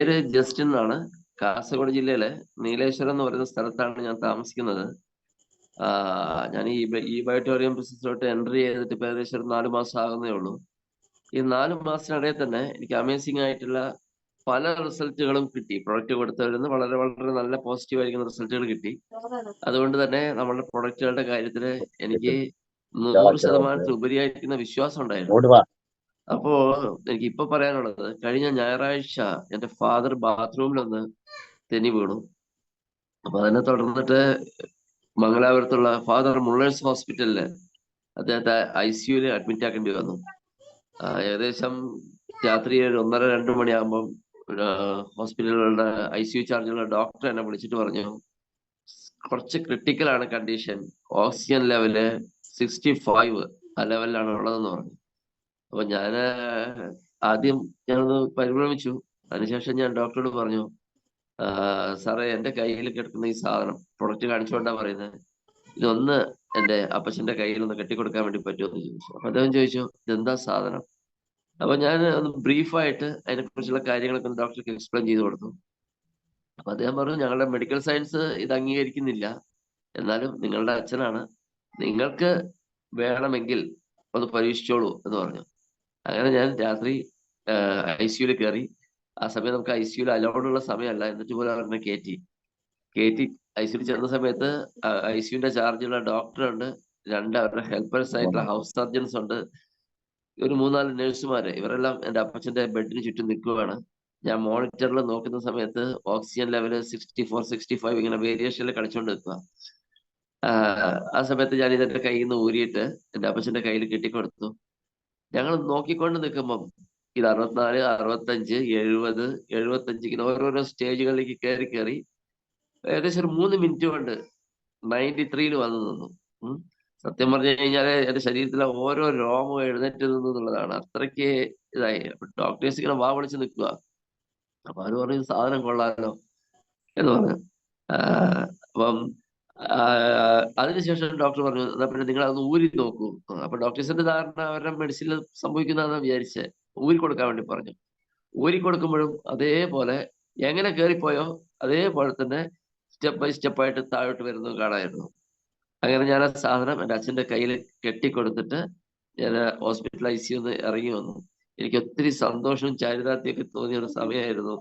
പേര് ജസ്റ്റിൻ എന്നാണ്. കാസർഗോഡ് ജില്ലയിലെ നീലേശ്വരം എന്ന് പറയുന്ന സ്ഥലത്താണ് ഞാൻ താമസിക്കുന്നത്. ഞാൻ ഈ ഈ ബയോട്ടോറിയം ബിസിനസ്സിലോട്ട് എൻട്രി ചെയ്തിട്ട് ഇപ്പം ഏകദേശം ഒരു നാല് മാസം ആകുന്നേ ഉള്ളൂ. ഈ നാല് മാസത്തിനിടയിൽ തന്നെ എനിക്ക് അമേസിംഗ് ആയിട്ടുള്ള പല റിസൾട്ടുകളും കിട്ടി. പ്രൊഡക്റ്റ് കൊടുത്തവരിൽ നിന്ന് വളരെ വളരെ നല്ല പോസിറ്റീവ് ആയിരിക്കുന്ന റിസൾട്ടുകൾ കിട്ടി. അതുകൊണ്ട് തന്നെ നമ്മുടെ പ്രൊഡക്റ്റുകളുടെ കാര്യത്തിൽ എനിക്ക് നൂറ് ശതമാനത്തിൽ ഉപരിയായിരിക്കുന്ന വിശ്വാസം ഉണ്ടായിരുന്നു. അപ്പോ എനിക്ക് ഇപ്പൊ പറയാനുള്ളത് കഴിഞ്ഞ ഞായറാഴ്ച എന്റെ ഫാദർ ബാത്റൂമിലൊന്ന് തെന്നി വീണു. അപ്പൊ അതിനെ തുടർന്നിട്ട് മംഗലാപുരത്തുള്ള ഫാദർ മുള്ളേഴ്സ് ഹോസ്പിറ്റലിൽ അദ്ദേഹത്തെ ഐ സിയുൽ അഡ്മിറ്റ് ആക്കേണ്ടി വന്നു. ഏകദേശം രാത്രി ഒരു ഒന്നര രണ്ട് മണിയാകുമ്പം ഹോസ്പിറ്റലുകളുടെ ഐ സി യു ചാർജുള്ള ഡോക്ടർ എന്നെ വിളിച്ചിട്ട് പറഞ്ഞു കുറച്ച് ക്രിട്ടിക്കൽ ആണ് condition oxygen level sixty five ആ ലെവലിലാണ് ഉള്ളതെന്ന് പറഞ്ഞു. അപ്പൊ ഞാൻ ആദ്യം ഞാനൊന്ന് പരിഭ്രമിച്ചു. അതിനുശേഷം ഞാൻ ഡോക്ടറോട് പറഞ്ഞു "ആ, സാറേ എന്റെ കയ്യിൽ കിടക്കുന്ന ഈ സാധനം പ്രൊഡക്റ്റ് കാണിച്ചുകൊണ്ടാ പറയുന്നത് ഇതൊന്ന് എന്റെ അപ്പച്ചന്റെ കയ്യിൽ ഒന്ന് കെട്ടിക്കൊടുക്കാൻ വേണ്ടി പറ്റുമോ എന്ന് ചോദിച്ചു. അപ്പൊ അദ്ദേഹം ചോദിച്ചു ഇതെന്താ സാധനം? അപ്പൊ ഞാൻ ഒന്ന് ബ്രീഫായിട്ട് അതിനെ കുറിച്ചുള്ള കാര്യങ്ങളൊക്കെ ഒന്ന് ഡോക്ടർക്ക് എക്സ്പ്ലെയിൻ ചെയ്ത് കൊടുത്തു. അപ്പൊ അദ്ദേഹം പറഞ്ഞു ഞങ്ങളുടെ മെഡിക്കൽ സയൻസ് ഇത് അംഗീകരിക്കുന്നില്ല. എന്നാലും നിങ്ങളുടെ അച്ഛനാണ്. നിങ്ങൾക്ക് വേണമെങ്കിൽ ഒന്ന് പരീക്ഷിച്ചോളൂ എന്ന് പറഞ്ഞു. അങ്ങനെ ഞാൻ രാത്രി ഐ സിയുയിൽ കയറി ആ സമയം നമുക്ക് ഐ സിയുയിൽ അലോണുള്ള സമയമല്ല. എന്നിട്ട് പോലും അവരെ കയറ്റി കയറ്റി ഐ സിയുയിൽ ചെന്ന സമയത്ത് ഐ സിയുന്റെ ചാർജുള്ള ഡോക്ടറുണ്ട് രണ്ട് അവരുടെ ഹെൽപ്പേഴ്സ് ആയിട്ടുള്ള ഹൗസ് സർജൻസ് ഉണ്ട്. ഒരു മൂന്നാൽ നഴ്സുമാര് ഇവരെല്ലാം എന്റെ അപ്പച്ചന്റെ ബെഡിന് ചുറ്റും നിൽക്കുകയാണ് ഞാൻ മോണിറ്ററിൽ നോക്കുന്ന സമയത്ത് oxygen level sixty four sixty five ഇങ്ങനെ വേരിയേഷനിൽ കളിച്ചുകൊണ്ട് നിൽക്കുക ആ സമയത്ത് ഞാൻ ഇതെന്റെ കയ്യിൽ നിന്ന് ഊരിയിട്ട് എന്റെ അപ്പച്ചന്റെ കയ്യിൽ കെട്ടിക്കൊടുത്തു. ഞങ്ങൾ നോക്കിക്കൊണ്ട് നിൽക്കുമ്പം ഇത് അറുപത്തിനാല് അറുപത്തഞ്ച് എഴുപത് എഴുപത്തഞ്ച് ഇങ്ങനെ ഓരോരോ സ്റ്റേജുകളിലേക്ക് കയറി കയറി ഏകദേശം ഒരു മൂന്ന് മിനിറ്റ് കൊണ്ട് നയന്റി ത്രീയിൽ വന്നു നിന്നു. സത്യം പറഞ്ഞു കഴിഞ്ഞാൽ എന്റെ ശരീരത്തിലെ ഓരോ രോമവും എഴുന്നേറ്റ് നിന്നു എന്നുള്ളതാണ്. അത്രയ്ക്ക് ഇതായി. അപ്പൊ ഡോക്ടേഴ്സ് ഇങ്ങനെ വാ വിളിച്ച് നിൽക്കുക അപ്പൊ അവർ പറഞ്ഞു സാധനം കൊള്ളാലോ എന്ന് പറഞ്ഞു. അപ്പം അതിനുശേഷം ഡോക്ടർ പറഞ്ഞു എന്നാ പിന്നെ നിങ്ങൾ അതൊന്ന് ഊരി നോക്കൂ. അപ്പൊ ഡോക്ടേഴ്സിന്റെ ധാരണ അവരുടെ മെഡിസിനിൽ സംഭവിക്കുന്നതെന്ന് വിചാരിച്ച്. ഊരി കൊടുക്കാൻ വേണ്ടി പറഞ്ഞു. ഊരി കൊടുക്കുമ്പോഴും അതേപോലെ എങ്ങനെ കയറിപ്പോയോ അതേപോലെ തന്നെ സ്റ്റെപ്പ് ബൈ സ്റ്റെപ്പായിട്ട് താഴോട്ട് വരുന്നത് കാണായിരുന്നു. അങ്ങനെ ഞാൻ ആ സാധനം എന്റെ അച്ഛന്റെ കയ്യിൽ കെട്ടിക്കൊടുത്തിട്ട് ഞാൻ ഹോസ്പിറ്റൽ ഐ ഇറങ്ങി വന്നു. എനിക്ക് ഒത്തിരി സന്തോഷവും ചാരിതാർത്ഥ്യമൊക്കെ തോന്നിയ ഒരു സമയമായിരുന്നു.